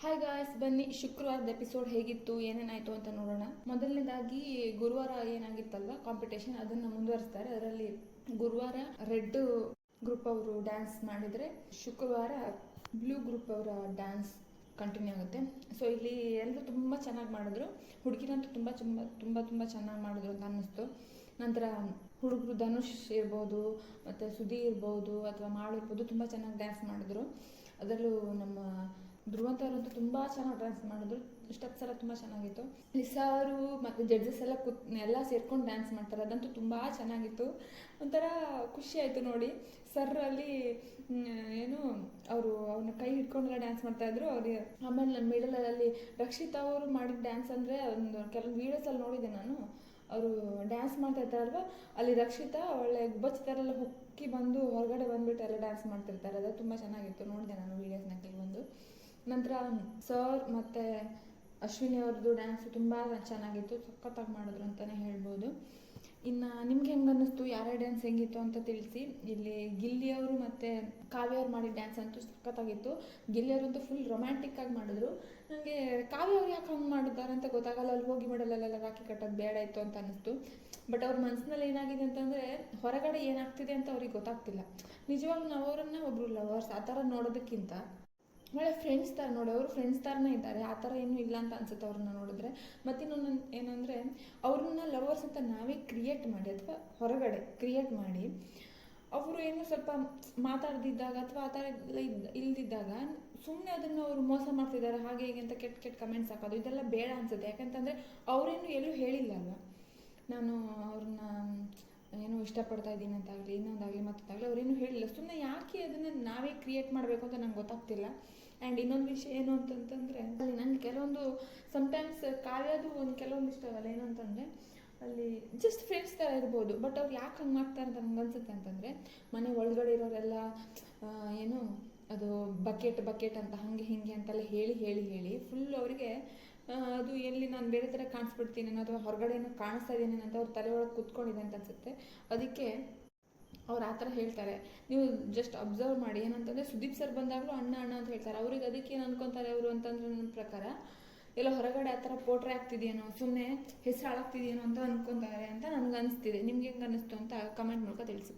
Hi guys ಬನ್ನಿ. ಶುಕ್ರವಾರದ episode ಹೇಗಿತ್ತು, ಏನೇನಾಯಿತು ಅಂತ ನೋಡೋಣ. ಮೊದಲನೇದಾಗಿ ಗುರುವಾರ ಏನಾಗಿತ್ತಲ್ಲ ಕಾಂಪಿಟೇಷನ್ ಅದನ್ನು ಮುಂದುವರಿಸ್ತಾರೆ. ಅದರಲ್ಲಿ ಗುರುವಾರ ರೆಡ್ ಗ್ರೂಪ್ ಅವರು ಡ್ಯಾನ್ಸ್ ಮಾಡಿದರೆ, ಶುಕ್ರವಾರ ಬ್ಲೂ ಗ್ರೂಪ್ ಅವರ ಡ್ಯಾನ್ಸ್ ಕಂಟಿನ್ಯೂ ಆಗುತ್ತೆ. ಸೊ ಇಲ್ಲಿ ಎಲ್ಲರೂ ತುಂಬ ಚೆನ್ನಾಗಿ ಮಾಡಿದ್ರು. ಹುಡುಗಿರಂತೂ ತುಂಬ ತುಂಬ ತುಂಬ ತುಂಬ ಚೆನ್ನಾಗಿ ಮಾಡಿದ್ರು ಅಂತ ಅನ್ನಿಸ್ತು. ನಂತರ ಹುಡುಗರು ಧನುಷ್ ಇರ್ಬೋದು, ಮತ್ತು ಸುಧಿ ಇರ್ಬೋದು, ಅಥವಾ ಮಾಳು ಇರ್ಬೋದು, ತುಂಬ ಚೆನ್ನಾಗಿ ಡ್ಯಾನ್ಸ್ ಮಾಡಿದ್ರು. ಅದರಲ್ಲೂ ನಮ್ಮ ಧ್ರುವಂತ ಅವರಂತೂ ತುಂಬ ಚೆನ್ನಾಗಿ ಡ್ಯಾನ್ಸ್ ಮಾಡಿದ್ರು. ಸ್ಟೆಪ್ಸ್ ಎಲ್ಲ ತುಂಬ ಚೆನ್ನಾಗಿತ್ತು. ಲಿಸಾ ಅವರು ಮತ್ತು ಜಡ್ಜಸ್ ಎಲ್ಲ ಕುತ್, ಎಲ್ಲ ಸೇರ್ಕೊಂಡು ಡ್ಯಾನ್ಸ್ ಮಾಡ್ತಾರೆ. ಅದಂತೂ ತುಂಬ ಚೆನ್ನಾಗಿತ್ತು. ಒಂಥರ ಖುಷಿ ಆಯಿತು ನೋಡಿ. ಸರ್ ಅಲ್ಲಿ ಏನು, ಅವರು ಅವ್ರನ್ನ ಕೈ ಹಿಡ್ಕೊಂಡೆಲ್ಲ ಡ್ಯಾನ್ಸ್ ಮಾಡ್ತಾ ಇದ್ರು. ಅವ್ರಿಗೆ ಆಮೇಲೆ ಮಿಡಲಲ್ಲಿ ರಕ್ಷಿತಾ ಅವರು ಮಾಡಿದ ಡ್ಯಾನ್ಸ್ ಅಂದರೆ ಒಂದು ಕೆಲವೊಂದು ವೀಡಿಯೋಸಲ್ಲಿ ನೋಡಿದೆ ನಾನು. ಅವರು ಡ್ಯಾನ್ಸ್ ಮಾಡ್ತಾ ಇರ್ತಾರಲ್ವ? ಅಲ್ಲಿ ರಕ್ಷಿತಾ ಒಳ್ಳೆ ಗುಬ್ಬಚ್ಚಿ ಥರ ಎಲ್ಲ ಹೊಕ್ಕಿ ಬಂದು ಹೊರಗಡೆ ಬಂದ್ಬಿಟ್ಟು ಎಲ್ಲ ಡ್ಯಾನ್ಸ್ ಮಾಡ್ತಿರ್ತಾರೆ. ಅದು ತುಂಬ ಚೆನ್ನಾಗಿತ್ತು. ನೋಡಿದೆ ನಾನು ವೀಡಿಯೋಸ್ನ ಕೆಲವೊಂದು ನಂತರ ಸರ್, ಮತ್ತು ಅಶ್ವಿನಿ ಅವ್ರದ್ದು ಡ್ಯಾನ್ಸ್ ತುಂಬ ಚೆನ್ನಾಗಿತ್ತು, ಸಖತ್ತಾಗಿ ಮಾಡಿದ್ರು ಅಂತಲೇ ಹೇಳ್ಬೋದು. ಇನ್ನು ನಿಮ್ಗೆ ಹೆಂಗೆ ಅನ್ನಿಸ್ತು? ಯಾರ ಡ್ಯಾನ್ಸ್ ಹೆಂಗಿತ್ತು ಅಂತ ತಿಳಿಸಿ. ಇಲ್ಲಿ ಗಿಲ್ಲಿ ಅವರು ಮತ್ತು ಕಾವ್ಯ ಅವ್ರು ಮಾಡಿದ ಡ್ಯಾನ್ಸ್ ಅಂತೂ ಸಖತ್ತಾಗಿತ್ತು. ಗಿಲ್ಲಿ ಅವರಂತೂ ಫುಲ್ ರೊಮ್ಯಾಂಟಿಕ್ ಆಗಿ ಮಾಡಿದ್ರು. ನನಗೆ ಕಾವ್ಯ ಅವ್ರು ಯಾಕೆ ಹಂಗೆ ಮಾಡಿದ್ದಾರೆ ಅಂತ ಗೊತ್ತಾಗಲ್ಲ. ಅಲ್ಲಿ ಹೋಗಿ ಮಾಡಲ್ಲೆಲ್ಲ ರಾಖಿ ಕಟ್ಟೋದು ಬೇಡ ಇತ್ತು ಅಂತ ಅನ್ನಿಸ್ತು. ಬಟ್ ಅವ್ರ ಮನಸ್ಸಿನಲ್ಲಿ ಏನಾಗಿದೆ ಅಂತಂದರೆ ಹೊರಗಡೆ ಏನಾಗ್ತಿದೆ ಅಂತ ಅವ್ರಿಗೆ ಗೊತ್ತಾಗ್ತಿಲ್ಲ. ನಿಜವಾಗ್ಲೂ ನಾವು ಅವರನ್ನ ಒಬ್ಬರು ಲವರ್ಸ್ ಆ ಥರ ನೋಡೋದಕ್ಕಿಂತ ಒಳ್ಳೆ ಫ್ರೆಂಡ್ಸ್ ಥರ ನೋಡಿ, ಅವರು ಫ್ರೆಂಡ್ಸ್ ಥರನೇ ಇದ್ದಾರೆ. ಆ ಥರ ಏನೂ ಇಲ್ಲ ಅಂತ ಅನ್ಸುತ್ತೆ ಅವ್ರನ್ನ ನೋಡಿದ್ರೆ. ಮತ್ತಿನ್ನೊಂದು ಏನಂದರೆ, ಅವ್ರನ್ನ ಲವರ್ಸ್ ಅಂತ ನಾವೇ ಕ್ರಿಯೇಟ್ ಮಾಡಿ ಅಥವಾ ಹೊರಗಡೆ ಕ್ರಿಯೇಟ್ ಮಾಡಿ, ಅವರು ಏನು ಸ್ವಲ್ಪ ಮಾತಾಡ್ದಿದ್ದಾಗ ಅಥವಾ ಆ ಥರ ಎಲ್ಲ ಇಲ್ದಿದ್ದಾಗ ಸುಮ್ಮನೆ ಅದನ್ನು ಅವರು ಮೋಸ ಮಾಡ್ತಿದ್ದಾರೆ. ಹಾಗೆ ಹೀಗೆ ಅಂತ ಕೆಟ್ಟ ಕೆಟ್ಟ ಕಮೆಂಟ್ಸ್ ಹಾಕೋದು, ಇದೆಲ್ಲ ಬೇಡ ಅನ್ಸುತ್ತೆ. ಯಾಕಂತಂದರೆ ಅವರೇನು ಎಲ್ಲೂ ಹೇಳಿಲ್ಲ ಅಲ್ವಾ ನಾನು ಅವ್ರನ್ನ ಏನೋ ಇಷ್ಟಪಡ್ತಾ ಇದ್ದೀನಿ ಅಂತಾಗಲಿ, ಇನ್ನೊಂದಾಗಲಿ ಮತ್ತೊಂದಾಗಲಿ ಅವರೇನು ಹೇಳಿಲ್ಲ. ಸುಮ್ಮನೆ ಯಾಕೆ ಅದನ್ನು ನಾವೇ ಕ್ರಿಯೇಟ್ ಮಾಡಬೇಕು ಅಂತ ನಂಗೆ ಗೊತ್ತಾಗ್ತಿಲ್ಲ. ಆ್ಯಂಡ್ ಇನ್ನೊಂದು ವಿಷಯ ಏನು ಅಂತಂತಂದರೆ, ಅಲ್ಲಿ ನನಗೆ ಕೆಲವೊಂದು ಸಮ್ಟೈಮ್ಸ್ ಕಾರ್ಯದು ಒಂದು ಕೆಲವೊಂದು ಇಷ್ಟ ಆಗಲ್ಲ ಏನು ಅಂತಂದರೆ, ಅಲ್ಲಿ ಜಸ್ಟ್ ಫ್ರೆಂಡ್ಸ್ ಥರ ಇರ್ಬೋದು ಬಟ್ ಅವ್ರು ಯಾಕೆ ಹಂಗೆ ಮಾಡ್ತಾರೆ ಅಂತ ನಂಗೆ ಅನ್ಸುತ್ತೆ ಅಂತಂದರೆ, ಮನೆ ಒಳಗಡೆ ಇರೋರೆಲ್ಲ ಏನು, ಅದು ಬಕೆಟ್ ಬಕೆಟ್ ಅಂತ, ಹಾಗೆ ಹೀಗೆ ಅಂತೆಲ್ಲ ಹೇಳಿ ಹೇಳಿ ಹೇಳಿ ಫುಲ್ ಅವರಿಗೆ ಅದು ಎಲ್ಲಿ ನಾನು ಬೇರೆ ಥರ ಕಾಣಿಸ್ಬಿಡ್ತೀನಿ ಅಥವಾ ಹೊರಗಡೆ ಏನೋ ಕಾಣಿಸ್ತಾ ಇದ್ದೀನಿ ಅಂತ ಅವ್ರ ತಲೆ ಒಳಗೆ ಕುತ್ಕೊಂಡಿದೆ ಅಂತ ಅನ್ಸುತ್ತೆ. ಅದಕ್ಕೆ ಅವ್ರು ಆ ಥರ ಹೇಳ್ತಾರೆ. ನೀವು ಜಸ್ಟ್ ಅಬ್ಸರ್ವ್ ಮಾಡಿ. ಏನಂತಂದರೆ ಸುದೀಪ್ ಸರ್ ಬಂದಾಗಲೂ ಅಣ್ಣ ಅಣ್ಣ ಅಂತ ಹೇಳ್ತಾರೆ. ಅವ್ರಿಗೆ ಅದಕ್ಕೆ ಏನು ಅನ್ಕೊತಾರೆ ಅವರು ಅಂತಂದ್ರೆ ನನ್ನ ಪ್ರಕಾರ, ಎಲ್ಲ ಹೊರಗಡೆ ಆ ಥರ ಪೋಟ್ರೆ ಆಗ್ತಿದೆಯೇನೋ ಸುಮ್ಮನೆ ಹೆಸರು ಹಾಳಾಗ್ತಿದೆಯೇನೋ ಅಂತ ಅನ್ಕೊತಾರೆ ಅಂತ ನನಗೆ ಅನಿಸ್ತಿದೆ. ನಿಮ್ಗೆ ಹೆಂಗೆ ಅನ್ನಿಸ್ತು ಅಂತ ಕಮೆಂಟ್ ಮೂಲಕ ತಿಳಿಸಿ.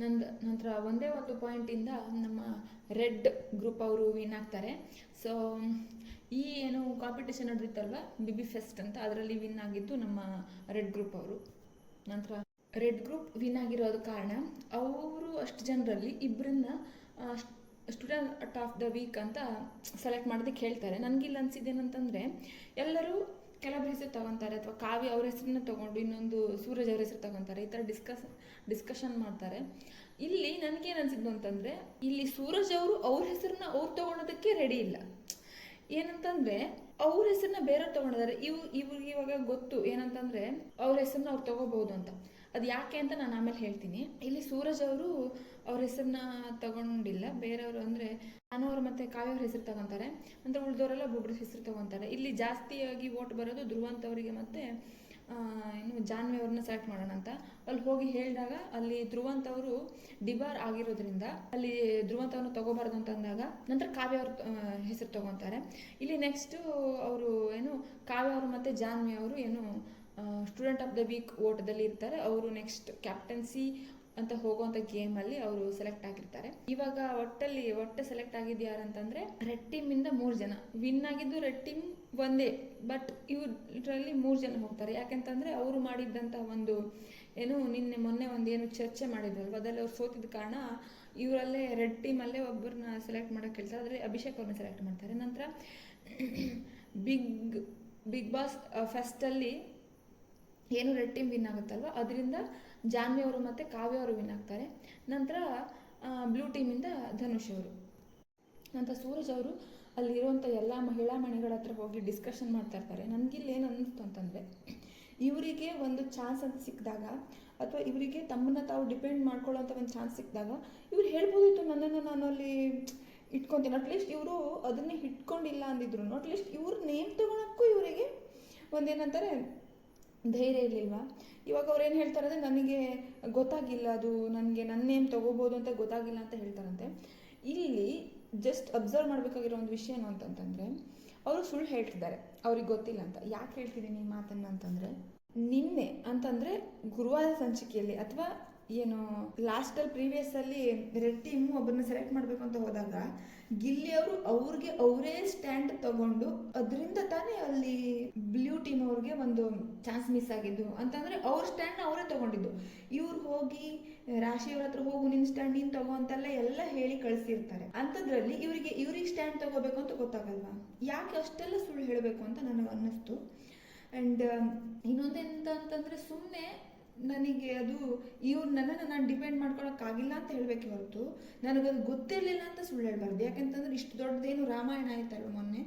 ನಂದು, ನಂತರ ಒಂದೇ ಒಂದು ಪಾಯಿಂಟಿಂದ ನಮ್ಮ ರೆಡ್ ಗ್ರೂಪ್ ಅವರು ವಿನ್ ಆಗ್ತಾರೆ. ಸೊ ಈ ಏನು ಕಾಂಪಿಟೇಷನ್ ನಡೆದಿತ್ತಲ್ವ? ಬಿ ಬಿ ಫೆಸ್ಟ್ ಅಂತ ಅದರಲ್ಲಿ ವಿನ್ ಆಗಿದ್ದು ನಮ್ಮ ರೆಡ್ ಗ್ರೂಪ್ ಅವರು. ನಂತರ ರೆಡ್ ಗ್ರೂಪ್ ವಿನ್ ಆಗಿರೋದು ಕಾರಣ. ಅವರು ಅಷ್ಟು ಜನರಲ್ಲಿ ಇಬ್ಬರನ್ನ ಸ್ಟೂಡೆಂಟ್ ಆಫ್ ದ ವೀಕ್ ಅಂತ ಸೆಲೆಕ್ಟ್ ಮಾಡೋದಕ್ಕೆ ಹೇಳ್ತಾರೆ. ನನಗೆ ನನಗಿಲ್ಲಿ ಅನ್ಸಿದ್ದೇನಂತಂದರೆ ಎಲ್ಲರೂ ಕೆಲವ್ರ ಹೆಸರು ತಗೊತಾರೆ ಅಥವಾ ಕಾವ್ಯ ಅವ್ರ ಹೆಸರನ್ನ ತಗೊಂಡು ಇನ್ನೊಂದು ಸೂರಜ್ ಅವ್ರ ಹೆಸರು ತಗೊತಾರೆ. ಈ ಥರ ಡಿಸ್ಕಸ್, ಡಿಸ್ಕಷನ್ ಮಾಡ್ತಾರೆ. ಇಲ್ಲಿ ನನಗೇನು ಅನಿಸಿದ್ದು ಅಂತಂದರೆ, ಇಲ್ಲಿ ಸೂರಜ್ ಅವರು ಅವ್ರ ಹೆಸರನ್ನ ಅವ್ರು ತಗೊಳೋದಕ್ಕೆ ರೆಡಿ ಇಲ್ಲ. ಏನಂತಂದ್ರೆ, ಅವ್ರ ಹೆಸರನ್ನ ಬೇರೆಯವ್ರು ತಗೊಂಡಿದ್ದಾರೆ. ಇವು, ಇವ್ರಿಗೆ ಇವಾಗ ಗೊತ್ತು ಏನಂತಂದ್ರೆ, ಅವ್ರ ಹೆಸರನ್ನ ಅವ್ರು ತಗೋಬಹುದು ಅಂತ. ಅದು ಯಾಕೆ ಅಂತ ನಾನು ಆಮೇಲೆ ಹೇಳ್ತೀನಿ. ಇಲ್ಲಿ ಸೂರಜ್ ಅವರು ಅವ್ರ ಹೆಸರನ್ನ ತಗೊಂಡಿಲ್ಲ. ಬೇರೆಯವರು ಅಂದ್ರೆ ಅವ್ರು ಮತ್ತೆ ಕಾವ್ಯ ಅವ್ರ ಹೆಸರು ತಗೊಂತಾರೆ. ಅಂದರೆ ಉಳಿದವರೆಲ್ಲ ಒಬ್ಬೊಬ್ಬರ ಹೆಸರು ತಗೊತಾರೆ. ಇಲ್ಲಿ ಜಾಸ್ತಿಯಾಗಿ ವೋಟ್ ಬರೋದು ಧ್ರುವಂತ್ ಅವರಿಗೆ ಮತ್ತೆ ಇನ್ನು ಜಾನ್ವಿ ಅವ್ರನ್ನ ಸೆಲೆಕ್ಟ್ ಮಾಡೋಣ ಅಂತ. ಅಲ್ಲಿ ಹೋಗಿ ಹೇಳಿದಾಗ ಅಲ್ಲಿ ಧ್ರುವಂತ್ ಅವರು ಡಿಬಾರ್ ಆಗಿರೋದ್ರಿಂದ ಅಲ್ಲಿ ಧ್ರುವಂತ್ ಅವ್ರನ್ನ ತಗೋಬಾರ್ದು ಅಂತ ಅಂದಾಗ ನಂತರ ಕಾವ್ಯ ಅವ್ರ ಹೆಸರು ತಗೊಂತಾರೆ. ಇಲ್ಲಿ ನೆಕ್ಸ್ಟು ಅವರು ಏನು ಕಾವ್ಯ ಅವರು ಮತ್ತು ಜಾನ್ವಿ ಅವರು ಏನು ಸ್ಟೂಡೆಂಟ್ ಆಫ್ ದ ವೀಕ್ ಓಟದಲ್ಲಿ ಇರ್ತಾರೆ. ಅವರು ನೆಕ್ಸ್ಟ್ ಕ್ಯಾಪ್ಟನ್ಸಿ ಅಂತ ಹೋಗುವಂಥ ಗೇಮಲ್ಲಿ ಅವರು ಸೆಲೆಕ್ಟ್ ಆಗಿರ್ತಾರೆ. ಇವಾಗ ಒಟ್ಟಲ್ಲಿ, ಒಟ್ಟು ಸೆಲೆಕ್ಟ್ ಆಗಿದ್ದು ಯಾರು ಅಂತಂದ್ರೆ ರೆಡ್ ಟೀಮ್ ಇಂದ ಮೂರು ಜನ. ವಿನ್ ಆಗಿದ್ದು ರೆಡ್ ಟೀಮ್ ಒಂದೇ ಬಟ್ ಇವರಲ್ಲಿ ಮೂರು ಜನ ಹೋಗ್ತಾರೆ. ಯಾಕೆಂತಂದ್ರೆ ಅವರು ಮಾಡಿದ್ದಂಥ ಒಂದು ಏನು, ನಿನ್ನೆ, ಮೊನ್ನೆ ಒಂದು ಏನು ಚರ್ಚೆ ಮಾಡಿದ್ರಲ್ವ? ಅದರಲ್ಲಿ ಅವ್ರು ಸೋತಿದ್ದ ಕಾರಣ ಇವರಲ್ಲೇ ರೆಡ್ ಟೀಮಲ್ಲೇ ಒಬ್ಬರನ್ನ ಸೆಲೆಕ್ಟ್ ಮಾಡೋಕೆ ಕೆಲಸ ಆದರೆ ಅಭಿಷೇಕ್ ಅವ್ರನ್ನ ಸೆಲೆಕ್ಟ್ ಮಾಡ್ತಾರೆ. ನಂತರ ಬಿಗ್ ಬಿಗ್ ಬಾಸ್ ಫೆಸ್ಟಲ್ಲಿ ಏನು ರೆಡ್ ಟೀಮ್ ವಿನ್ ಆಗುತ್ತಲ್ವ? ಅದರಿಂದ ಜಾನ್ವಿ ಅವರು ಮತ್ತು ಕಾವ್ಯ ಅವರು ವಿನ್ ಆಗ್ತಾರೆ. ನಂತರ ಬ್ಲೂ ಟೀಮಿಂದ ಧನುಷ್ ಅವರು. ನಂತರ ಸೂರಜ್ ಅವರು ಅಲ್ಲಿರುವಂಥ ಎಲ್ಲ ಮಹಿಳಾ ಮಣಿಗಳ ಹತ್ರ ಹೋಗಿ ಡಿಸ್ಕಷನ್ ಮಾಡ್ತಾ ಇರ್ತಾರೆ. ನನಗಿಲ್ಲಿ ಏನು ಅನ್ನಿಸ್ತು ಅಂತಂದರೆ, ಇವರಿಗೆ ಒಂದು ಚಾನ್ಸ್ ಅಂತ ಸಿಕ್ಕಿದಾಗ ಅಥವಾ ಇವರಿಗೆ ತಮ್ಮನ್ನ ತಾವು ಡಿಪೆಂಡ್ ಮಾಡ್ಕೊಳ್ಳೋಂಥ ಒಂದು ಚಾನ್ಸ್ ಸಿಕ್ಕಿದಾಗ ಇವ್ರು ಹೇಳ್ಬೋದಿತ್ತು, ನನ್ನನ್ನು ನಾನು ಅಲ್ಲಿ ಇಟ್ಕೊತೀನಿ. ಅಟ್ಲೀಸ್ಟ್ ಇವರು ಅದನ್ನೇ ಇಟ್ಕೊಂಡಿಲ್ಲ ಅಂದಿದ್ರು. ಅಟ್ಲೀಸ್ಟ್ ಇವ್ರ ನೇಮ್ ತೊಗೊಳಕ್ಕೂ ಇವರಿಗೆ ಒಂದೇನಂತಾರೆ ಧೈರ್ಯ ಇರಲಿಲ್ವಾ? ಇವಾಗ ಅವ್ರು ಏನು ಹೇಳ್ತಾರೆ ಅಂದರೆ ನನಗೆ ಗೊತ್ತಾಗಿಲ್ಲ ಅದು, ನನಗೆ ನನ್ನ ನೇಮ್ ತೊಗೋಬೋದು ಅಂತ ಗೊತ್ತಾಗಿಲ್ಲ ಅಂತ ಹೇಳ್ತಾರಂತೆ. ಇಲ್ಲಿ ಜಸ್ಟ್ ಅಬ್ಸರ್ವ್ ಮಾಡಬೇಕಾಗಿರೋ ಒಂದು ವಿಷಯ ಏನು ಅಂತಂತಂದರೆ, ಅವರು ಸುಳ್ಳು ಹೇಳ್ತಿದ್ದಾರೆ. ಅವ್ರಿಗೆ ಗೊತ್ತಿಲ್ಲ ಅಂತ. ಯಾಕೆ ಹೇಳ್ತಿದ್ದೀನಿ ಈ ಮಾತನ್ನು ಅಂತಂದರೆ, ನಿನ್ನೆ ಅಂತಂದರೆ ಗುರುವಾರ ಸಂಚಿಕೆಯಲ್ಲಿ ಅಥವಾ ಏನು ಲಾಸ್ಟಲ್ಲಿ ಪ್ರೀವಿಯಸ್ಸಲ್ಲಿ ರೆಡ್ ಟೀಮು ಒಬ್ಬರನ್ನ ಸೆಲೆಕ್ಟ್ ಮಾಡಬೇಕು ಅಂತ ಹೋದಾಗ, ಗಿಲ್ಲಿ ಅವರು ಅವ್ರಿಗೆ ಅವರೇ ಸ್ಟ್ಯಾಂಡ್ ತಗೊಂಡು ಅದರಿಂದ ತಾನೇ ಅಲ್ಲಿ ಬ್ಲೂ ಟೀಮ್ ಅವ್ರಿಗೆ ಒಂದು ಚಾನ್ಸ್ ಮಿಸ್ ಆಗಿದ್ದು. ಅಂತಂದ್ರೆ ಅವ್ರ ಸ್ಟ್ಯಾಂಡ್ ಅವರೇ ತಗೊಂಡಿದ್ದು. ಇವ್ರು ಹೋಗಿ, ರಾಶಿ ಅವ್ರ ಹತ್ರ ಹೋಗು, ನಿನ್ ಸ್ಟ್ಯಾಂಡ್ ನೀನ್ ತಗೋ ಅಂತೆಲ್ಲ ಎಲ್ಲ ಹೇಳಿ ಕಳಿಸಿರ್ತಾರೆ. ಅಂಥದ್ರಲ್ಲಿ ಇವರಿಗೆ ಇವ್ರಿಗೆ ಸ್ಟ್ಯಾಂಡ್ ತಗೋಬೇಕು ಅಂತ ಗೊತ್ತಾಗಲ್ವಾ? ಯಾಕೆ ಅಷ್ಟೆಲ್ಲ ಸುಳ್ಳು ಹೇಳಬೇಕು ಅಂತ ನನಗೆ ಅನ್ನಿಸ್ತು. ಆ್ಯಂಡ್ ಇನ್ನೊಂದೆಂತ ಅಂತಂದರೆ ಸುಮ್ಮನೆ ನನಗೆ ಅದು, ಇವ್ರು ನನ್ನನ್ನು ನಾನು ಡಿಪೆಂಡ್ ಮಾಡ್ಕೊಳಕ್ಕಾಗಿಲ್ಲ ಅಂತ ಹೇಳಬೇಕು ಹೊರತು, ನನಗದು ಗೊತ್ತಿರಲಿಲ್ಲ ಅಂತ ಸುಳ್ಳು ಹೇಳ್ಬಾರ್ದು. ಯಾಕಂತಂದ್ರೆ ಇಷ್ಟು ದೊಡ್ಡದೇನು ರಾಮಾಯಣ ಆಯ್ತಲ್ಲ ಮೊನ್ನೆ?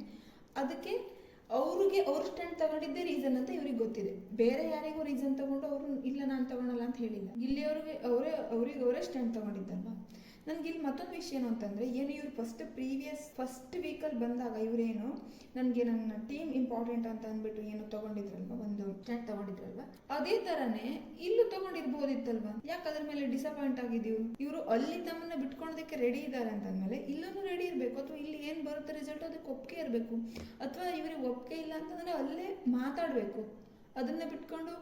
ಅದಕ್ಕೆ ಅವ್ರಿಗೆ ಅವ್ರ ಸ್ಟ್ಯಾಂಡ್ ತಗೊಂಡಿದ್ದೆ ರೀಸನ್ ಅಂತ ಇವ್ರಿಗೆ ಗೊತ್ತಿದೆ. ಬೇರೆ ಯಾರಿಗೂ ರೀಸನ್ ತಗೊಂಡು ಅವರು, ಇಲ್ಲ ನಾನು ತಗೊಳಲ್ಲ ಅಂತ ಹೇಳಿಲ್ಲ. ಇಲ್ಲಿ ಅವ್ರಿಗೆ ಅವರೇ ಅವ್ರಿಗೆ ಅವರೇ ಸ್ಟ್ಯಾಂಡ್ ತಗೊಂಡಿದ್ದಲ್ವಾ? ನನಗೆ ಇಲ್ಲಿ ಮತ್ತೊಂದು ವಿಷಯ ಏನು ಅಂತಂದರೆ, ಏನು ಇವ್ರು ಫಸ್ಟ್ ಪ್ರೀವಿಯಸ್ ಫಸ್ಟ್ ವೀಕಲ್ಲಿ ಬಂದಾಗ ಇವರೇನು, ನನಗೆ ನನ್ನ ಟೀಮ್ ಇಂಪಾರ್ಟೆಂಟ್ ಅಂತ ಅಂದ್ಬಿಟ್ಟು ಏನು ತಗೊಂಡಿದ್ರಲ್ವ, ಒಂದು ಚಾಟ್ ತಗೊಂಡಿದ್ರಲ್ವ? ಅದೇ ಥರನೇ ಇಲ್ಲೂ ತಗೊಂಡಿರ್ಬೋದಿತ್ತಲ್ವಾ? ಯಾಕೆ ಅದ್ರ ಮೇಲೆ ಡಿಸಪಾಯಿಂಟ್ ಆಗಿದ್ದೀವಿ? ಇವರು ಅಲ್ಲಿ ತಮ್ಮನ್ನ ಬಿಟ್ಕೊಳೋದಕ್ಕೆ ರೆಡಿ ಇದ್ದಾರೆ ಅಂತಂದ್ಮೇಲೆ ಇಲ್ಲೂ ರೆಡಿ ಇರಬೇಕು, ಅಥವಾ ಇಲ್ಲಿ ಏನು ಬರುತ್ತೆ ರಿಸಲ್ಟ್ ಅದಕ್ಕೆ ಒಪ್ಪಿಗೆ ಇರಬೇಕು. ಅಥವಾ ಇವರಿಗೆ ಒಪ್ಪಿಗೆ ಇಲ್ಲ ಅಂತಂದರೆ ಅಲ್ಲೇ ಮಾತಾಡಬೇಕು. ಅದನ್ನ ಬಿಟ್ಕೊಂಡು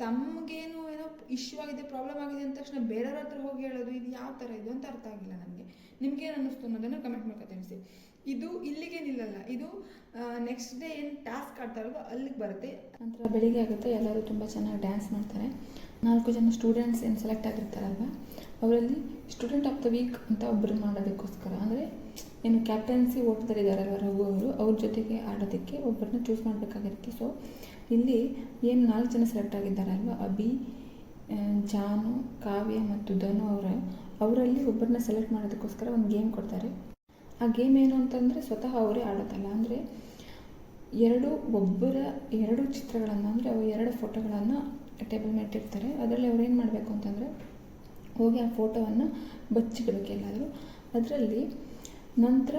ತಮಗೇನು ಏನೋ ಇಶ್ಯೂ ಆಗಿದೆ ಪ್ರಾಬ್ಲಮ್ ಆಗಿದೆ ಅಂದ ತಕ್ಷಣ ಬೇರೆಯವ್ರ ಹತ್ರ ಹೋಗಿ ಹೇಳೋದು ಇದು ಯಾವ ಥರ ಇದು ಅಂತ ಅರ್ಥ ಆಗಿಲ್ಲ ನನಗೆ ನಿಮ್ಗೆ. ಏನು ಅನ್ನಿಸ್ತು ಅನ್ನೋದನ್ನು ಕಮೆಂಟ್ ಮಾಡ್ಕೊ ತಿಳಿಸಿ. ಇದು ಇಲ್ಲಿಗೆ ನಿಲ್ಲಲ್ಲ ಇದು ನೆಕ್ಸ್ಟ್ ಡೇ ಏನು ಟಾಸ್ಕ್ ಆಡ್ತಾರಲ್ವ ಅಲ್ಲಿಗೆ ಬರುತ್ತೆ. ನಂತರ ಬೆಳಿಗ್ಗೆ ಆಗುತ್ತೆ, ಎಲ್ಲರೂ ತುಂಬ ಚೆನ್ನಾಗಿ ಡ್ಯಾನ್ಸ್ ಮಾಡ್ತಾರೆ. ನಾಲ್ಕು ಜನ ಸ್ಟೂಡೆಂಟ್ಸ್ ಏನು ಸೆಲೆಕ್ಟ್ ಆಗಿರ್ತಾರಲ್ವ, ಅವರಲ್ಲಿ ಸ್ಟೂಡೆಂಟ್ ಆಫ್ ದ ವೀಕ್ ಅಂತ ಒಬ್ಬರು ಮಾಡೋದಕ್ಕೋಸ್ಕರ, ಅಂದರೆ ಏನು ಕ್ಯಾಪ್ಟನ್ಸಿ ಓಟ್ದಲ್ಲಿದ್ದಾರಲ್ವ ರಘು ಅವರು, ಅವ್ರ ಜೊತೆಗೆ ಆಡೋದಕ್ಕೆ ಒಬ್ಬರನ್ನ ಚೂಸ್ ಮಾಡಬೇಕಾಗಿರುತ್ತೆ. ಸೊ ಇಲ್ಲಿ ಏನು ನಾಲ್ಕು ಜನ ಸೆಲೆಕ್ಟ್ ಆಗಿದ್ದಾರಲ್ವ? ಅಭಿ ಆ, ಜಾನು ಕಾವ್ಯ ಮತ್ತು ಧನು ಅವರ ಅವರಲ್ಲಿ ಒಬ್ಬರನ್ನ ಸೆಲೆಕ್ಟ್ ಮಾಡೋದಕ್ಕೋಸ್ಕರ ಒಂದು ಗೇಮ್ ಕೊಡ್ತಾರೆ. ಆ ಗೇಮ್ ಏನು ಅಂತಂದರೆ ಸ್ವತಃ ಅವರೇ ಆಡೋದಲ್ಲ. ಅಂದರೆ ಎರಡು ಒಬ್ಬರ ಎರಡು ಚಿತ್ರಗಳನ್ನು ಅಂದರೆ ಅವು ಎರಡು ಫೋಟೋಗಳನ್ನು ಟೇಬಲ್ ಮೇಲೆ ಇಟ್ಟಿರ್ತಾರೆ. ಅದರಲ್ಲಿ ಅವ್ರು ಏನು ಮಾಡಬೇಕು ಅಂತಂದರೆ ಹೋಗಿ ಆ ಫೋಟೋವನ್ನು ಬಚ್ಚಿಡಬೇಕು ಎಲ್ಲಾದರೂ. ಅದರಲ್ಲಿ ನಂತರ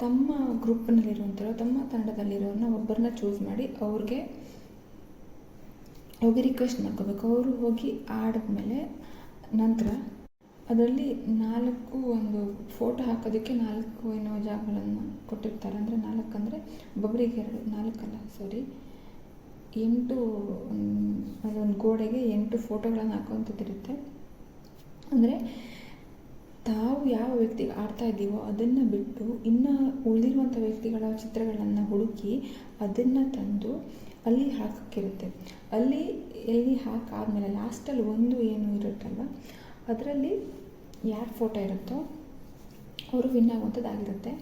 ತಮ್ಮ ಗ್ರೂಪ್ನಲ್ಲಿರುವಂಥವ್ರು ತಮ್ಮ ತಂಡದಲ್ಲಿರೋರನ್ನ ಒಬ್ಬರನ್ನ ಚೂಸ್ ಮಾಡಿ ಅವ್ರಿಗೆ ಹೋಗಿ ರಿಕ್ವೆಸ್ಟ್ ಮಾಡ್ಕೋಬೇಕು ಅವರು ಹೋಗಿ ಆಡಿದ್ಮೇಲೆ ನಂತರ ಅದರಲ್ಲಿ ನಾಲ್ಕು ಒಂದು ಫೋಟೋ ಹಾಕೋದಕ್ಕೆ ನಾಲ್ಕು ಏನೋ ಜಾಗಗಳನ್ನು ಕೊಟ್ಟಿರ್ತಾರೆ. ಅಂದರೆ ನಾಲ್ಕು ಅಂದರೆ ಒಬ್ಬೊಬ್ಬರಿಗೆ ಎರಡು ನಾಲ್ಕಲ್ಲ ಸಾರಿ ಎಂಟು ಅದೊಂದು ಗೋಡೆಗೆ ಎಂಟು ಫೋಟೋಗಳನ್ನು ಹಾಕುವಂಥದ್ದಿರುತ್ತೆ ಅಂದರೆ ತಾವು ಯಾವ ವ್ಯಕ್ತಿಗೆ ಆಡ್ತಾ ಇದ್ದೀವೋ ಅದನ್ನು ಬಿಟ್ಟು ಇನ್ನು ಉಳಿದಿರುವಂಥ ವ್ಯಕ್ತಿಗಳ ಚಿತ್ರಗಳನ್ನು ಹುಡುಕಿ ಅದನ್ನು ತಂದು ಅಲ್ಲಿ ಹಾಕೋಕ್ಕಿರುತ್ತೆ. ಅಲ್ಲಿ ಎಲ್ಲಿ ಹಾಕಾದ್ಮೇಲೆ ಲಾಸ್ಟಲ್ಲಿ ಒಂದು ಏನು ಇರುತ್ತಲ್ವ, ಅದರಲ್ಲಿ ಯಾರು ಫೋಟೋ ಇರುತ್ತೋ ಅವರು ವಿನ್ ಆಗುವಂಥದ್ದಾಗಿರುತ್ತೆ.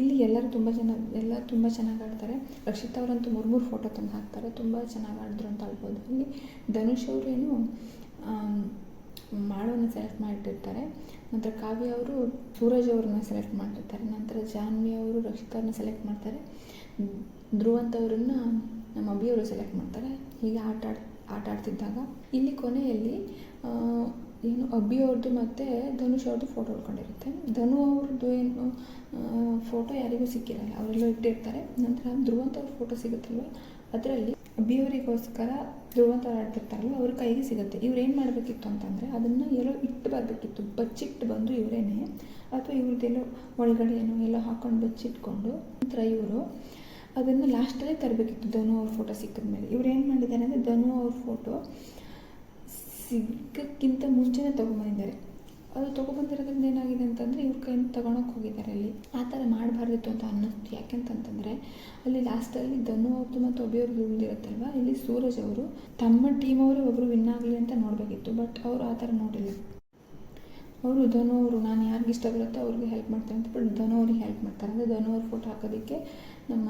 ಇಲ್ಲಿ ಎಲ್ಲರೂ ತುಂಬ ಜನ, ಎಲ್ಲ ತುಂಬ ಚೆನ್ನಾಗಿ ಆಡ್ತಾರೆ. ರಕ್ಷಿತ್ ಅವರಂತೂ ಮೂರು ಮೂರು ಫೋಟೋ ತಂದು ಹಾಕ್ತಾರೆ. ತುಂಬ ಚೆನ್ನಾಗಿ ಆಡಿದ್ರು ಅಂತ ಹೇಳ್ಬೋದು. ಇಲ್ಲಿ ಧನುಷ್ ಅವರೇನು ಮಾಡೋನ ಸೆಲೆಕ್ಟ್ ಮಾಡಿಟ್ಟಿರ್ತಾರೆ. ನಂತರ ಕಾವ್ಯ ಅವರು ಸೂರಜ್ ಅವ್ರನ್ನ ಸೆಲೆಕ್ಟ್ ಮಾಡಿರ್ತಾರೆ ನಂತರ ಜಾನ್ವಿ ಅವರು ರಕ್ಷಿತ್ ಅವ್ರನ್ನ ಸೆಲೆಕ್ಟ್ ಮಾಡ್ತಾರೆ. ಧ್ರುವಂತ್ ಅವರನ್ನ ನಮ್ಮ ಅಬ್ಬಿಯವರು ಸೆಲೆಕ್ಟ್ ಮಾಡ್ತಾರೆ. ಹೀಗೆ ಆಟ ಆಟ ಆಡ್ತಿದ್ದಾಗ ಇಲ್ಲಿ ಕೊನೆಯಲ್ಲಿ ಏನು ಅಬ್ಬಿಯವ್ರದ್ದು ಅವ್ರದ್ದು ಮತ್ತು ಧನುಷ್ ಅವ್ರದ್ದು ಫೋಟೋ ಹೊಡ್ಕೊಂಡಿರುತ್ತೆ. ಧನು ಅವ್ರದ್ದು ಏನು ಫೋಟೋ ಯಾರಿಗೂ ಸಿಕ್ಕಿರಲ್ಲ. ಅವರೆಲ್ಲ ಇಟ್ಟಿರ್ತಾರೆ ನಂತರ ಧ್ರುವಂತ ಅವ್ರ ಫೋಟೋ ಸಿಗುತ್ತಲ್ವ? ಅದರಲ್ಲಿ ಅಬ್ಬಿಯವರಿಗೋಸ್ಕರ ಧ್ರುವಂತ ಅವ್ರು ಆಡ್ತಿರ್ತಾರಲ್ಲ, ಅವ್ರ ಕೈಗೆ ಸಿಗುತ್ತೆ. ಇವ್ರು ಏನು ಮಾಡಬೇಕಿತ್ತು ಅಂತಂದರೆ ಅದನ್ನು ಎಲ್ಲೋ ಇಟ್ಟು ಬರಬೇಕಿತ್ತು. ಬಚ್ಚಿಟ್ಟು ಬಂದು ಇವರೇನೆ, ಅಥವಾ ಇವ್ರದ್ದೆಲ್ಲೋ ಒಳಗಡೆ ಏನೋ ಎಲ್ಲ ಹಾಕೊಂಡು ಬಚ್ಚಿಟ್ಕೊಂಡು, ನಂತರ ಇವರು ಅದನ್ನು ಲಾಸ್ಟಲ್ಲೇ ತರಬೇಕಿತ್ತು. ಧನು ಅವ್ರ ಫೋಟೋ ಸಿಕ್ಕಿದ ಮೇಲೆ. ಇವ್ರು ಏನು ಮಾಡಿದ್ದಾರೆ ಅಂದರೆ ಧನು ಅವ್ರ ಫೋಟೋ ಸಿಕ್ಕಕ್ಕಿಂತ ಮುಂಚೆನೇ ತೊಗೊಂಬಂದಿದ್ದಾರೆ. ಅದು ತೊಗೊಬಂದಿರೋದ್ರಿಂದ ಏನಾಗಿದೆ ಅಂತಂದರೆ ಇವ್ರ ಕೈಯಿಂದ ತೊಗೊಳಕ್ಕೆ ಹೋಗಿದ್ದಾರೆ ಅಲ್ಲಿ. ಆ ಥರ ಮಾಡಬಾರ್ದಿತ್ತು ಅಂತ ಅನ್ನಿಸ್ತು. ಯಾಕೆಂತಂತಂದರೆ ಅಲ್ಲಿ ಲಾಸ್ಟಲ್ಲಿ ಧನು ಅವ್ರದ್ದು ಮತ್ತು ಅಭಿಯವ್ರದ್ದು ಉಳಿದಿರುತ್ತಲ್ವ? ಇಲ್ಲಿ ಸೂರಜ್ ಅವರು ತಮ್ಮ ಟೀಮ್ ಅವರು ಒಬ್ಬರು ವಿನ್ ಆಗಲಿ ಅಂತ ನೋಡಬೇಕಿತ್ತು. ಬಟ್ ಅವರು ಆ ಥರ ನೋಡಿಲ್ಲ. ಅವರು ಧನು ಅವರು, ನಾನು ಯಾರಿಗೆ ಇಷ್ಟ ಬರುತ್ತೋ ಅವ್ರಿಗೆ ಹೆಲ್ಪ್ ಮಾಡ್ತಾರೆ ಅಂತ ಬಟ್ ಧನು ಅವ್ರಿಗೆ ಹೆಲ್ಪ್ ಮಾಡ್ತಾರೆ. ಅಂದರೆ ಧನು ಅವ್ರ ಫೋಟೋ ಹಾಕೋದಕ್ಕೆ ನಮ್ಮ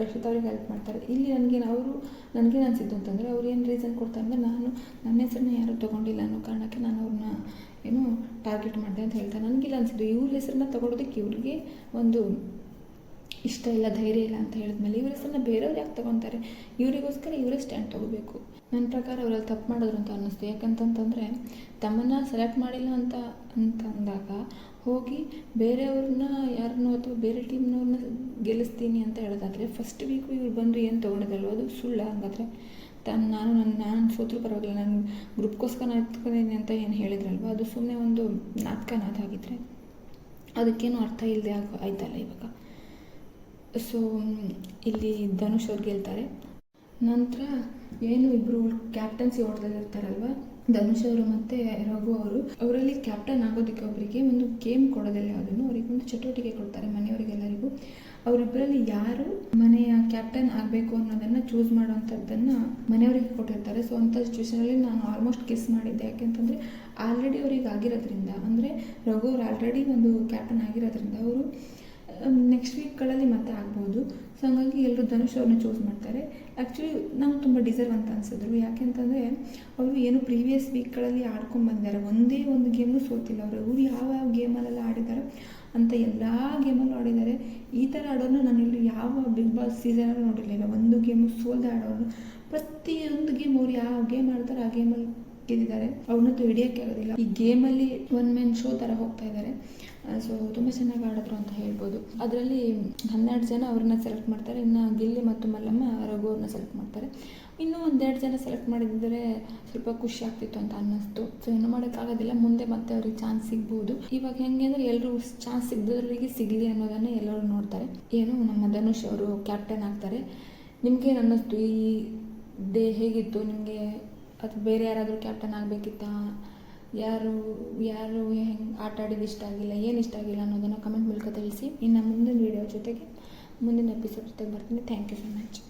ರಕ್ಷಿತ್ ಅವ್ರಿಗೆ ಹೆಲ್ಪ್ ಮಾಡ್ತಾರೆ. ಇಲ್ಲಿ ನನಗೇನು ಅವರು ನನಗೇನು ಅನಿಸಿದ್ದು ಅಂತಂದರೆ ಅವ್ರು ಏನು ರೀಸನ್ ಕೊಡ್ತಾರೆ ಅಂದರೆ ನಾನು ನನ್ನ ಹೆಸರನ್ನ ಯಾರೂ ತೊಗೊಂಡಿಲ್ಲ ಅನ್ನೋ ಕಾರಣಕ್ಕೆ ನಾನು ಅವ್ರನ್ನ ಏನು ಟಾರ್ಗೆಟ್ ಮಾಡಿದೆ ಅಂತ ಹೇಳ್ತಾರೆ. ನನಗಿಲ್ಲ ಅನಿಸಿದ್ದು ಇವ್ರ ಹೆಸರನ್ನ ತೊಗೊಳೋದಕ್ಕೆ ಇವ್ರಿಗೆ ಒಂದು ಇಷ್ಟ ಇಲ್ಲ, ಧೈರ್ಯ ಇಲ್ಲ ಅಂತ ಹೇಳಿದ್ಮೇಲೆ ಇವ್ರ ಹೆಸರನ್ನ ಬೇರೆಯವ್ರು ಯಾಕೆ ತೊಗೊತಾರೆ? ಇವರಿಗೋಸ್ಕರ ಇವರೇ ಸ್ಟ್ಯಾಂಡ್ ತೊಗೋಬೇಕು. ನನ್ನ ಪ್ರಕಾರ ಅವರಲ್ಲಿ ತಪ್ಪು ಮಾಡಿದ್ರು ಅಂತ ಅನ್ನಿಸ್ತು. ಯಾಕಂತಂತಂದರೆ ತಮ್ಮನ್ನು ಸೆಲೆಕ್ಟ್ ಮಾಡಿಲ್ಲ ಅಂತ ಅಂತ ಅಂದಾಗ ಹೋಗಿ ಬೇರೆಯವ್ರನ್ನ ಯಾರನ್ನೋ ಅಥವಾ ಬೇರೆ ಟೀಮ್ನವ್ರನ್ನ ಗೆಲ್ಲಿಸ್ತೀನಿ ಅಂತ ಹೇಳೋದಾದರೆ ಫಸ್ಟ್ ವೀಕು ಇವ್ರು ಬಂದು ಏನು ತೊಗೊಂಡಿದ್ದಲ್ವ ಅದು ಸುಳ್ಳ ಹಂಗಾದ್ರೆ ತಾನು ನಾನು ನನ್ನ ನಾನು ಸೋತರು ಪರವಾಗಿಲ್ಲ, ನಾನು ಗ್ರೂಪ್ಗೋಸ್ಕರ ನಾತ್ಕೊಂಡಿದ್ದೀನಿ ಅಂತ ಏನು ಹೇಳಿದ್ರಲ್ವ? ಅದು ಸುಮ್ಮನೆ ಒಂದು ನಾಟಕ ಅದಾಗಿದ್ದರೆ ಅದಕ್ಕೇನು ಅರ್ಥ ಇಲ್ಲದೆ ಆಗ ಆಯ್ತಲ್ಲ ಇವಾಗ. ಸೊ ಇಲ್ಲಿ ಧನುಷ್ ಅವ್ರು ಗೆಲ್ತಾರೆ. ನಂತರ ಏನು ಇಬ್ಬರು ಕ್ಯಾಪ್ಟನ್ಸಿ ಓಟದಲ್ಲಿ ಇರ್ತಾರಲ್ವ? ಧನುಷ್ ಅವರು ಮತ್ತು ರಘು ಅವರು. ಅವರಲ್ಲಿ ಕ್ಯಾಪ್ಟನ್ ಆಗೋದಕ್ಕೆ ಒಬ್ಬರಿಗೆ ಒಂದು ಗೇಮ್ ಕೊಡೋದಿಲ್ಲ ಯಾವುದನ್ನು ಅವ್ರಿಗೆ ಒಂದು ಚಟುವಟಿಕೆ ಕೊಡ್ತಾರೆ ಮನೆಯವರಿಗೆಲ್ಲರಿಗೂ. ಅವರಿಬ್ಬರಲ್ಲಿ ಯಾರು ಮನೆಯ ಕ್ಯಾಪ್ಟನ್ ಆಗಬೇಕು ಅನ್ನೋದನ್ನು ಚೂಸ್ ಮಾಡೋವಂಥದ್ದನ್ನು ಮನೆಯವರಿಗೆ ಕೊಟ್ಟಿರ್ತಾರೆ. ಸೊ ಅಂಥ ಸಿಚುವೇಶನಲ್ಲಿ ನಾನು ಆಲ್ಮೋಸ್ಟ್ ಕಿಸ್ ಮಾಡಿದ್ದೆ. ಯಾಕೆಂತಂದರೆ ಆಲ್ರೆಡಿ ಅವ್ರಿಗೆ ಆಗಿರೋದ್ರಿಂದ, ಅಂದರೆ ರಘು ಅವ್ರು ಆಲ್ರೆಡಿ ಒಂದು ಕ್ಯಾಪ್ಟನ್ ಆಗಿರೋದ್ರಿಂದ, ಅವರು ನೆಕ್ಸ್ಟ್ ವೀಕ್ಗಳಲ್ಲಿ ಮತ್ತೆ ಆಗ್ಬೋದು. ಸೊ ಹಂಗಾಗಿ ಎಲ್ಲರೂ ಧನುಷ್ ಅವ್ರನ್ನ ಚೂಸ್ ಮಾಡ್ತಾರೆ. ಆ್ಯಕ್ಚುಲಿ ನಂಗೆ ತುಂಬ ಡಿಸರ್ವ್ ಅಂತ ಅನಿಸಿದ್ರು. ಯಾಕೆಂತಂದರೆ ಅವರು ಏನು ಪ್ರೀವಿಯಸ್ ವೀಕ್ಗಳಲ್ಲಿ ಆಡ್ಕೊಂಡು ಬಂದಿದ್ದಾರೆ. ಒಂದೇ ಒಂದು ಗೇಮ್ನು ಸೋತಿಲ್ಲ ಅವರು. ಇವರು ಯಾವ ಯಾವ ಗೇಮಲ್ಲೆಲ್ಲ ಆಡಿದ್ದಾರೆ ಅಂತ ಎಲ್ಲ ಗೇಮಲ್ಲೂ ಆಡಿದ್ದಾರೆ. ಈ ಥರ ಆಡೋನು ನಾನು ಇಲ್ಲಿ ಯಾವ ಬಿಗ್ ಬಾಸ್ ಸೀಸನಲ್ಲೂ ನೋಡಿರಲಿಲ್ಲ. ಒಂದು ಗೇಮು ಸೋಲ್ದೆ ಆಡೋರು ಪ್ರತಿಯೊಂದು ಗೇಮ್ ಅವ್ರು ಯಾವ ಗೇಮ್ ಆಡ್ತಾರೆ ಆ ಗೇಮಲ್ಲಿ ಗೆದ್ದಿದ್ದಾರೆ. ಅವ್ರನ್ನಂತೂ ಹಿಡಿಯೋಕ್ಕೆ ಆಗೋದಿಲ್ಲ. ಈ ಗೇಮಲ್ಲಿ ಒನ್ ಮೆನ್ ಶೋ ಥರ ಹೋಗ್ತಾ ಇದ್ದಾರೆ. ಸೊ ತುಂಬ ಚೆನ್ನಾಗಿ ಆಡಿದ್ರು ಅಂತ ಹೇಳ್ಬೋದು. ಅದರಲ್ಲಿ ಹನ್ನೆರಡು ಜನ ಅವ್ರನ್ನ ಸೆಲೆಕ್ಟ್ ಮಾಡ್ತಾರೆ. ಇನ್ನು ಗಿಲ್ಲಿ ಮತ್ತು ಮಲ್ಲಮ್ಮ ರಘು ಅವ್ರನ್ನ ಸೆಲೆಕ್ಟ್ ಮಾಡ್ತಾರೆ. ಇನ್ನೂ ಒಂದೆರಡು ಜನ ಸೆಲೆಕ್ಟ್ ಮಾಡಿದರೆ ಸ್ವಲ್ಪ ಖುಷಿ ಆಗ್ತಿತ್ತು ಅಂತ ಅನ್ನಿಸ್ತು. ಸೊ ಏನು ಮಾಡೋಕ್ಕಾಗೋದಿಲ್ಲ ಮುಂದೆ ಮತ್ತೆ ಅವ್ರಿಗೆ ಚಾನ್ಸ್ ಸಿಗ್ಬೋದು. ಇವಾಗ ಹೆಂಗೆ ಅಂದರೆ ಎಲ್ಲರೂ ಚಾನ್ಸ್ ಸಿಗದವರಿಗೆ ಸಿಗಲಿ ಅನ್ನೋದನ್ನು ಎಲ್ಲರೂ ನೋಡ್ತಾರೆ. ಏನು, ನಮ್ಮ ಧನುಷ್ ಅವರು ಕ್ಯಾಪ್ಟನ್ ಆಗ್ತಾರೆ. ನಿಮ್ಗೇನು ಅನ್ನಿಸ್ತು? ಈ ಡೇ ಹೇಗಿತ್ತು? ನಿಮಗೆ ಅದು ಬೇರೆ ಯಾರಾದರೂ ಕ್ಯಾಪ್ಟನ್ ಆಗಬೇಕಿತ್ತಾ? ಯಾರು ಯಾರು ಹೆಂಗೆ ಆಟ ಆಡಿದ್ದು ಇಷ್ಟ ಆಗಿಲ್ಲ, ಏನು ಇಷ್ಟ ಆಗಿಲ್ಲ ಅನ್ನೋದನ್ನು ಕಮೆಂಟ್ ಮೂಲಕ ತಿಳಿಸಿ. ಇನ್ನು ಮುಂದಿನ ವೀಡಿಯೋ ಜೊತೆಗೆ ಮುಂದಿನ ಎಪಿಸೋಡ್ ಜೊತೆಗೆ ಬರ್ತೀನಿ. Thank you so much